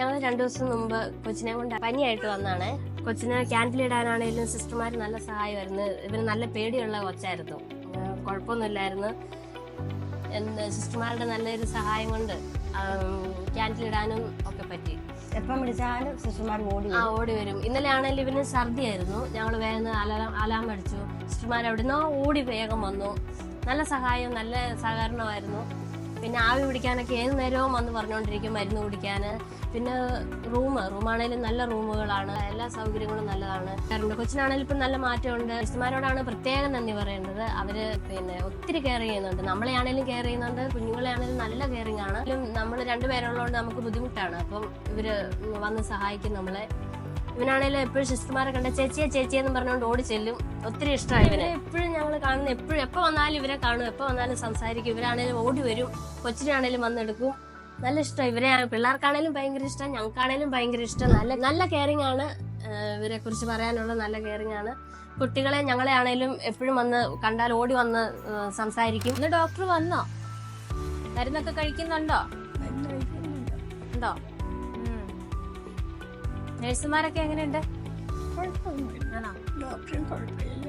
ഞങ്ങൾ രണ്ടു ദിവസം മുമ്പ് കൊച്ചിനെ കൊണ്ട് പനിയായിട്ട് വന്നാണ്. കൊച്ചിനെ ക്യാൻഡിലിടാനാണെങ്കിലും സിസ്റ്റർമാർ നല്ല സഹായമായിരുന്നു ഇവന് നല്ല പേടിയുള്ള കൊച്ചായിരുന്നു. കുഴപ്പമൊന്നുമില്ലായിരുന്നു. എന്ത് സിസ്റ്റർമാരുടെ നല്ലൊരു സഹായം കൊണ്ട് ക്യാൻഡിലിടാനും ഒക്കെ പറ്റി. എപ്പം വിളിച്ചാലും സിസ്റ്റർമാർ ഓടി ആ ഓടി വരും. ഇന്നലെ ആണെങ്കിലും ഇവന് ഛർദിയായിരുന്നു. ഞങ്ങൾ വേഗം അലാം അലാം അടിച്ചു. സിസ്റ്റർമാർ എവിടുന്നോ ഓടി വേഗം വന്നു. നല്ല സഹായം നല്ല സഹകരണമായിരുന്നു. പിന്നെ ആവി പിടിക്കാനൊക്കെ ഏത് നേരവും വന്ന് പറഞ്ഞുകൊണ്ടിരിക്കും മരുന്ന് കുടിക്കാൻ. പിന്നെ റൂം റൂമാണേലും നല്ല റൂമുകളാണ്. എല്ലാ സൗകര്യങ്ങളും നല്ലതാണ്. കാരണം കൊച്ചിനാണേലും ഇപ്പം നല്ല മാറ്റമുണ്ട്. സിസ്റ്റർമാരോടാണ് പ്രത്യേകം നന്ദി പറയേണ്ടത്. അവർ പിന്നെ ഒത്തിരി കെയർ ചെയ്യുന്നുണ്ട്. നമ്മളെ ആണേലും കെയർ ചെയ്യുന്നുണ്ട്. കുഞ്ഞുങ്ങളെ ആണേലും നല്ല കെയറിങ് ആണ്. നമ്മൾ രണ്ടുപേരുള്ളതുകൊണ്ട് നമുക്ക് ബുദ്ധിമുട്ടാണ്. അപ്പം ഇവർ വന്ന് സഹായിക്കും നമ്മളെ. ഇവനാണേലും എപ്പോഴും സിസ്റ്റർമാരെ കണ്ട ചേച്ചിയെ ചേച്ചിയെന്ന് പറഞ്ഞുകൊണ്ട് ഓടി ചെല്ലും. ഒത്തിരി ഇഷ്ടമായി ഇവനെ. എപ്പോഴും ഞങ്ങൾ കാണുന്ന എപ്പോഴും എപ്പോ വന്നാലും ഇവരെ കാണും. എപ്പോ വന്നാലും സംസാരിക്കും. ഇവരാണേലും ഓടി വരും. കൊച്ചിനാണേലും വന്നെടുക്കും. നല്ല ഇഷ്ടം ഇവരെ പിള്ളേർക്കാണേലും ഭയങ്കര ഇഷ്ടം. ഞങ്ങൾക്കാണേലും ഭയങ്കര ഇഷ്ടം. നല്ല നല്ല കെയറിങ് ആണ്. ഇവരെ കുറിച്ച് പറയാനുള്ള നല്ല കെയറിങ് ആണ്. കുട്ടികളെ ഞങ്ങളെ ആണേലും എപ്പോഴും വന്ന് കണ്ടാൽ ഓടി വന്ന് സംസാരിക്കും. ഇന്ന് ഡോക്ടർ വന്നോ? മരുന്നൊക്കെ കഴിക്കുന്നുണ്ടോ. ഉണ്ടോ. നഴ്സുമാരൊക്കെ എങ്ങനെയുണ്ട്? ഡോക്ടറും കുഴപ്പമില്ല.